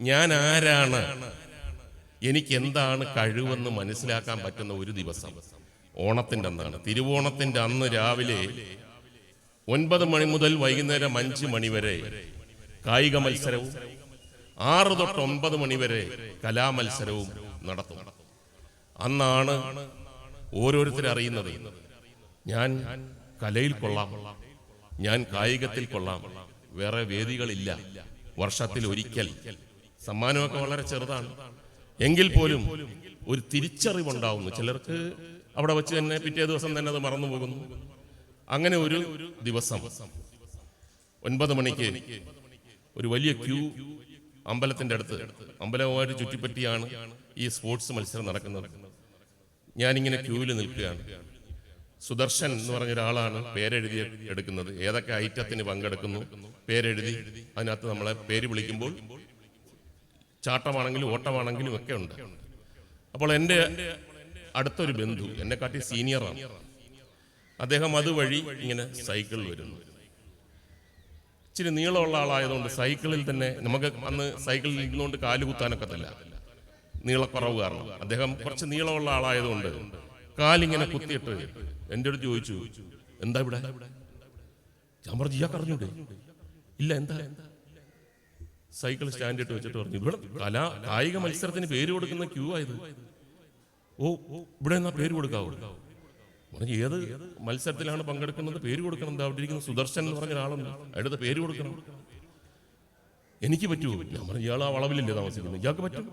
ഞാൻ ആരാണ് എനിക്ക് എന്താണ് കഴിവെന്ന് മനസ്സിലാക്കാൻ പറ്റുന്ന ഒരു ദിവസം. ഓണത്തിന്റെ അന്നാണ്. തിരുവോണത്തിന്റെ അന്ന് രാവിലെ ഒൻപത് മണി മുതൽ വൈകുന്നേരം അഞ്ച് മണി വരെ കായിക മത്സരവും ആറ് തൊട്ട് ഒൻപത് മണി വരെ കലാമത്സരവും നടത്തും. അന്നാണ് ഓരോരുത്തർ അറിയുന്നത്. ഞാൻ കലയിൽ കൊള്ളാം. ഞാൻ കായികത്തിൽ കൊള്ളാം. വേറെ വേദികളില്ല. വർഷത്തിൽ ഒരിക്കൽ സമ്മാനമൊക്കെ വളരെ ചെറുതാണ്. എങ്കിൽ പോലും ഒരു തിരിച്ചറിവുണ്ടാവുന്നു. ചിലർക്ക് അവിടെ വെച്ച് തന്നെ പിറ്റേ ദിവസം തന്നെ അത് മറന്നു പോകുന്നു. അങ്ങനെ ഒരു ദിവസം ഒൻപത് മണിക്ക് ഒരു വലിയ ക്യൂ അമ്പലത്തിന്റെ അടുത്ത് അമ്പലവുമായിട്ട് ചുറ്റിപ്പറ്റിയാണ് ഈ സ്പോർട്സ് മത്സരം നടക്കുന്നത്. ഞാനിങ്ങനെ ക്യൂവിൽ നിൽക്കുകയാണ്. സുദർശൻ എന്ന് പറഞ്ഞ ഒരാളാണ് പേരെഴുതി എടുക്കുന്നത്. ഏതൊക്കെ ഐറ്റത്തിന് പങ്കെടുക്കുന്നു? പേരെഴുതി. അതിനകത്ത് നമ്മളെ പേര് വിളിക്കുമ്പോൾ ചാട്ടമാണെങ്കിലും ഓട്ടമാണെങ്കിലും ഒക്കെ ഉണ്ട്. അപ്പോൾ എന്റെ അടുത്തൊരു ബന്ധു എന്നെ കാട്ടി സീനിയറാണ്. അദ്ദേഹം അതുവഴി ഇങ്ങനെ സൈക്കിൾ വരുന്നു. ഇച്ചിരി നീളമുള്ള ആളായതുകൊണ്ട് സൈക്കിളിൽ തന്നെ നമുക്ക് അന്ന് സൈക്കിളിൽ ഇരുന്നുകൊണ്ട് കാൽ കുത്താനൊക്കത്തില്ല. നീളക്കുറവ് കാരണം. അദ്ദേഹം കുറച്ച് നീളമുള്ള ആളായതുകൊണ്ട് കാലിങ്ങനെ കുത്തിയിട്ട് എന്റെ അടുത്ത് ചോദിച്ചു എന്താ ഇവിടെ? ഞാൻ പറഞ്ഞു ഇല്ല എന്താ? സൈക്കിൾ സ്റ്റാൻഡ് ഇട്ട് വെച്ചിട്ട് പറഞ്ഞു ഇവിടെ കലാ കായിക മത്സരത്തിന് പേര് കൊടുക്കുന്ന ക്യൂ ആയത് ഓ ഇവിടെ എന്നാ പേര് കൊടുക്കാവോ? പറഞ്ഞു ഏത് മത്സരത്തിലാണ് പങ്കെടുക്കുന്നത്? പേര് കൊടുക്കണം. എന്താ അവിടെ ഇരിക്കുന്ന സുദർശൻ എന്ന് പറഞ്ഞ ഒരാളുണ്ട്. അയാളുടെ പേര് കൊടുക്കണം. എനിക്ക് പറ്റുമോ ഞാൻ പറഞ്ഞു ഇയാൾ ആ വളവിലല്ലേ താമസിക്കുന്നത്. ഇയാൾക്ക് പറ്റും.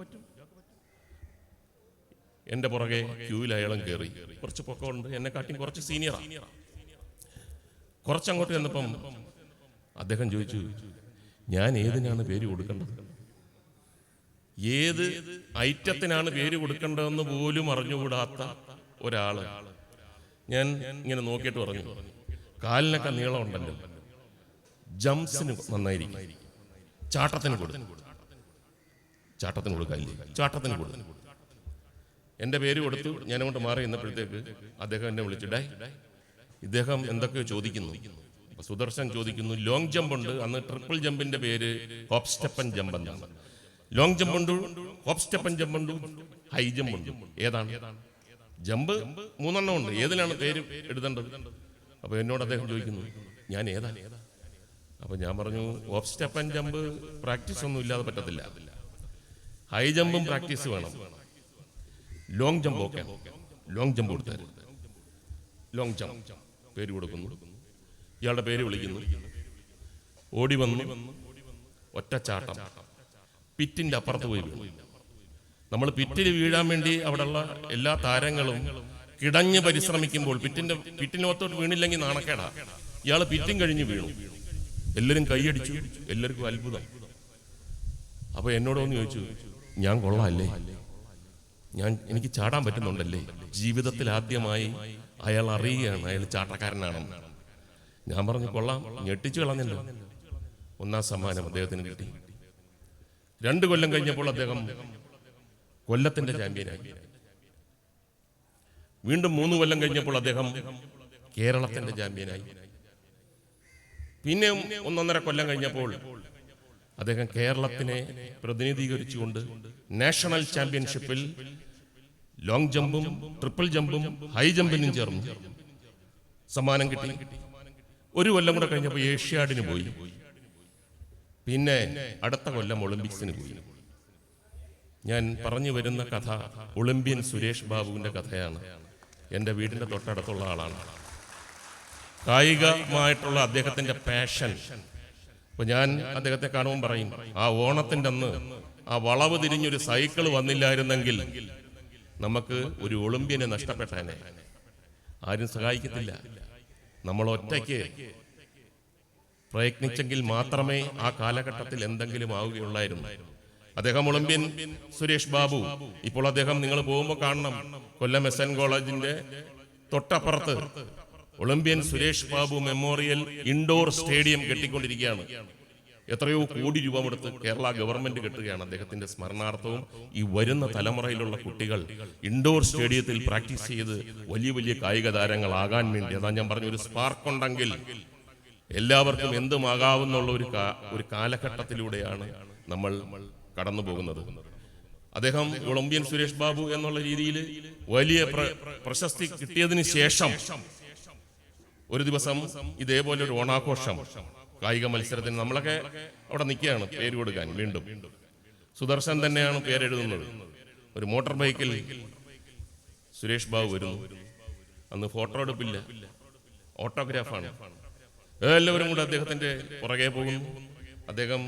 എന്റെ പുറകെ ക്യൂവിൽ അയാളും കയറി കുറച്ച് പൊക്കമുണ്ട്. എന്നെ കാട്ടി കുറച്ച് സീനിയറാണ് കുറച്ചങ്ങോട്ട് ചെന്നപ്പം അദ്ദേഹം ചോദിച്ചു ഞാൻ ഏതിനാണ് പേര് കൊടുക്കേണ്ടത്? ഏത് ഐറ്റത്തിനാണ് പേര് കൊടുക്കേണ്ടതെന്ന് പോലും അറിഞ്ഞുകൂടാത്ത ഒരാൾ. ഞാൻ ഇങ്ങനെ നോക്കിയിട്ട് പറഞ്ഞു. കാലിനൊക്കെ നീളമുണ്ടല്ലോ ജംസിന് നന്നായിരിക്കും. ചാട്ടത്തിന് കൊടുക്കും ചാട്ടത്തിന് കൊടുക്കാനില്ലേ? ചാട്ടത്തിന് കൊടുക്കും എന്റെ പേര് കൊടുത്തു. ഞാനങ്ങോട്ട് മാറി നിന്നപ്പോഴത്തേക്ക് അദ്ദേഹം എന്നെ വിളിച്ചിടേ ഇദ്ദേഹം എന്തൊക്കെയോ ചോദിക്കുന്നു. സുദർശൻ ചോദിക്കുന്നു ലോങ് ജമ്പ് ഉണ്ട്. അന്ന് ട്രിപ്പിൾ ജമ്പിന്റെ പേര് ഹോപ്പ് സ്റ്റെപ്പൻ ജമ്പ് എന്നാണ് ലോങ് ജമ്പ് ഉണ്ട് ഹോപ്പ് സ്റ്റെപ്പൻ ജമ്പ് ഉണ്ട് ഹൈ ജമ്പ് ഉണ്ട്. ഏതാണ്? ജമ്പ് മൂന്നെണ്ണം ഉണ്ട്. ഏതിലാണ് പേര് എഴുതേണ്ടത്? അപ്പൊ എന്നോട് അദ്ദേഹം ചോദിക്കുന്നു ഞാൻ ഏതാ? അപ്പൊ ഞാൻ പറഞ്ഞു ഹോപ്പ് സ്റ്റെപ്പൻ ജമ്പ് പ്രാക്ടീസ് ഒന്നും ഇല്ലാതെ പറ്റത്തില്ല. ഹൈ ജമ്പും പ്രാക്ടീസ് വേണം. Long jump okay long jump കൊടുത്തു ലോങ് ജമ്പ് പേര് കൊടുക്കുന്നു. ഇയാളുടെ പേര് വിളിക്കുന്നു. ഓടി വന്നു. ഒറ്റച്ചാട്ടം പിറ്റിന്റെ അപ്പുറത്ത് പോയി വീണു. നമ്മൾ പിറ്റിൽ വീഴാൻ വേണ്ടി അവിടെയുള്ള എല്ലാ താരങ്ങളും കിടഞ്ഞ് പരിശ്രമിക്കുമ്പോൾ പിറ്റിന്റെ പിറ്റിനോത്തോട്ട് വീണില്ലെങ്കിൽ നാണക്കേടാ. ഇയാൾ പിറ്റും കഴിഞ്ഞ് വീണു. എല്ലാവരും കൈയടിച്ചു. എല്ലാവർക്കും അത്ഭുതം. അപ്പൊ എന്നോടൊന്ന് ചോദിച്ചു ഞാൻ കൊള്ളാമല്ലേ ഞാൻ എനിക്ക് ചാടാൻ പറ്റുന്നുണ്ടല്ലേ? ജീവിതത്തിൽ ആദ്യമായി അയാൾ അറിയുകയാണ് അയാൾ ചാട്ടക്കാരനാണെന്ന്. ഞാൻ പറഞ്ഞു കൊള്ളാം ഞെട്ടിച്ചു കളഞ്ഞല്ലോ. ഒന്നാം സമ്മാനം അദ്ദേഹത്തിന് കിട്ടി. രണ്ടു കൊല്ലം കഴിഞ്ഞപ്പോൾ അദ്ദേഹം കൊല്ലത്തിന്റെ ചാമ്പ്യനായി. വീണ്ടും മൂന്ന് കൊല്ലം കഴിഞ്ഞപ്പോൾ അദ്ദേഹം കേരളത്തിന്റെ ചാമ്പ്യനായി. പിന്നെ ഒന്നൊന്നര കൊല്ലം കഴിഞ്ഞപ്പോൾ അദ്ദേഹം കേരളത്തിനെ പ്രതിനിധീകരിച്ചുകൊണ്ട് നാഷണൽ ചാമ്പ്യൻഷിപ്പിൽ ലോങ് ജമ്പും ട്രിപ്പിൾ ജമ്പും ഹൈ ജമ്പിനും ചേർന്നു. സമ്മാനം കിട്ടി. ഒരു കൊല്ലം കൂടെ കഴിഞ്ഞപ്പോൾ ഏഷ്യാഡിന് പോയി. പിന്നെ അടുത്ത കൊല്ലം ഒളിമ്പിക്സിന് പോയി. ഞാൻ പറഞ്ഞു വരുന്ന കഥ ഒളിമ്പ്യൻ സുരേഷ് ബാബുവിന്റെ കഥയാണ്. എന്റെ വീടിന്റെ തൊട്ടടുത്തുള്ള ആളാണ്. കായികമായിട്ടുള്ള അദ്ദേഹത്തിന്റെ പാഷൻ അപ്പൊ ഞാൻ അദ്ദേഹത്തെ കാണുമ്പോൾ പറയും ആ ഓണത്തിന്റെ അന്ന് ആ വളവ് തിരിഞ്ഞൊരു സൈക്കിൾ വന്നില്ലായിരുന്നെങ്കിൽ നമുക്ക് ഒരു ഒളിമ്പ്യനെ നഷ്ടപ്പെട്ടേനെ. ആരും സഹായിക്കത്തില്ല. നമ്മൾ ഒറ്റയ്ക്ക് പ്രയത്നിച്ചെങ്കിൽ മാത്രമേ ആ കാലഘട്ടത്തിൽ എന്തെങ്കിലും ആവുകയുള്ളായിരുന്നു അദ്ദേഹം ഒളിമ്പ്യൻ സുരേഷ് ബാബു. ഇപ്പോൾ അദ്ദേഹം നിങ്ങൾ പോകുമ്പോൾ കാണണം. കൊല്ലം എസ് എൻ കോളേജിന്റെ തൊട്ടപ്പുറത്ത് Olympian Suresh Babu memorial indoor stadium കെട്ടിക്കൊണ്ടിരിക്കുകയാണ്. എത്രയോ കോടി രൂപ കൊടുത്ത് കേരള ഗവൺമെന്റ് കെട്ടുകയാണ് അദ്ദേഹത്തിന്റെ സ്മരണാർത്ഥവും ഈ വരുന്ന തലമുറയിലുള്ള കുട്ടികൾ ഇൻഡോർ സ്റ്റേഡിയത്തിൽ പ്രാക്ടീസ് ചെയ്ത് വലിയ വലിയ കായിക താരങ്ങളാകാൻ വേണ്ടി. അതാ ഞാൻ പറഞ്ഞ ഒരു സ്പാർക്ക് ഉണ്ടെങ്കിൽ എല്ലാവർക്കും എന്തുമാകാവുന്നുള്ള ഒരു ഒരു കാലഘട്ടത്തിലൂടെയാണ് നമ്മൾ കടന്നു പോകുന്നത്. അദ്ദേഹം കൊളംബിയൻ സുരേഷ് ബാബു എന്നുള്ള രീതിയിൽ വലിയ പ്രശസ്തി കിട്ടിയതിന് ശേഷം ഒരു ദിവസം ഇതേപോലെ ഒരു ഓണാഘോഷം കായിക മത്സരത്തിന് നമ്മളൊക്കെ അവിടെ നിൽക്കുകയാണ് പേര് കൊടുക്കാൻ വീണ്ടും. സുദർശൻ തന്നെയാണ് പേരെഴുതുന്നത്. ഒരു മോട്ടോർ ബൈക്കിൽ സുരേഷ് ബാബു വരുന്നു. അന്ന് ഫോട്ടോ എടുപ്പില്ല. ഓട്ടോഗ്രാഫാണ്. എല്ലാവരും കൂടെ അദ്ദേഹത്തിന്റെ പുറകെ പോകുന്നു. അദ്ദേഹം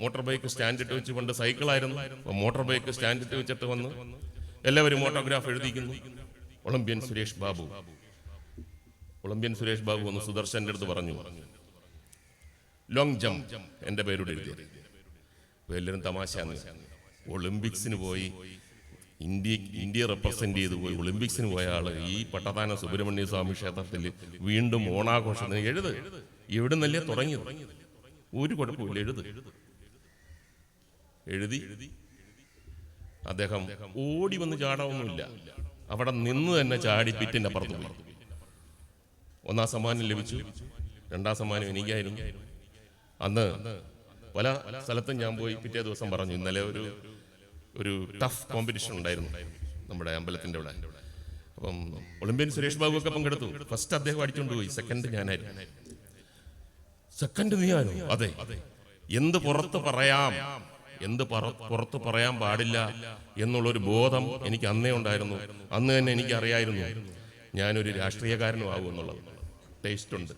മോട്ടോർ ബൈക്ക് സ്റ്റാൻഡിട്ട് വെച്ച് കൊണ്ട് സൈക്കിളായിരുന്നു. അപ്പൊ മോട്ടോർ ബൈക്ക് സ്റ്റാൻഡിട്ട് വെച്ചിട്ട് വന്ന് എല്ലാവരും ഓട്ടോഗ്രാഫ് എഴുതിക്കുന്നു. ഒളിമ്പ്യൻ സുരേഷ് ബാബു. ഒളിമ്പ്യൻ സുരേഷ് ബാബു ഒന്ന് സുദർശന്റെ അടുത്ത് പറഞ്ഞു പറഞ്ഞു. ലോങ് ജമ്പ് എന്റെ പേരോട് എഴുതി. അപ്പൊ എല്ലാവരും തമാശയാണ്. ഒളിമ്പിക്സിന് പോയി ഇന്ത്യ ഇന്ത്യ റെപ്രസെന്റ് ചെയ്ത് പോയി. ഒളിമ്പിക്സിന് പോയ ആൾ ഈ പട്ടത്താന സുബ്രഹ്മണ്യ സ്വാമി ക്ഷേത്രത്തിൽ വീണ്ടും ഓണാഘോഷത്തിന് എഴുത്. എവിടെ നിന്നല്ലേ തുടങ്ങിയത്? ഒരു കുഴപ്പമില്ല എഴുത്. എഴുതി. അദ്ദേഹം ഓടി വന്ന് ചാടാവൊന്നുമില്ല അവിടെ നിന്ന് തന്നെ ചാടി പിറ്റിന്റെ അപ്പുറത്ത് പോയി ഒന്നാം സമ്മാനം ലഭിച്ചു. രണ്ടാം സമ്മാനം എനിക്കായിരുന്നു. അന്ന് പല സ്ഥലത്തും ഞാൻ പോയി പിറ്റേ ദിവസം പറഞ്ഞു ഇന്നലെ ഒരു ഒരു ടഫ് കോമ്പറ്റീഷൻ ഉണ്ടായിരുന്നു നമ്മുടെ അമ്പലത്തിന്റെ അവിടെ. അപ്പം ഒളിമ്പ്യൻ സുരേഷ് ബാബു ഒക്കെ പങ്കെടുത്തു. ഫസ്റ്റ് അദ്ദേഹം അടിച്ചുകൊണ്ട് പോയി സെക്കൻഡ് ഞാനായിരുന്നു. സെക്കൻഡ് നീയാനോ? അതെ. എന്ത് പുറത്ത് പറയാം എന്ത് പറ- പുറത്ത് പറയാൻ പാടില്ല എന്നുള്ളൊരു ബോധം എനിക്ക് അന്നേ ഉണ്ടായിരുന്നു. അന്ന് തന്നെ എനിക്ക് അറിയായിരുന്നു ഞാനൊരു രാഷ്ട്രീയക്കാരനും ആകും എന്നുള്ളത്. ടേസ്റ്റ് ഉണ്ട്.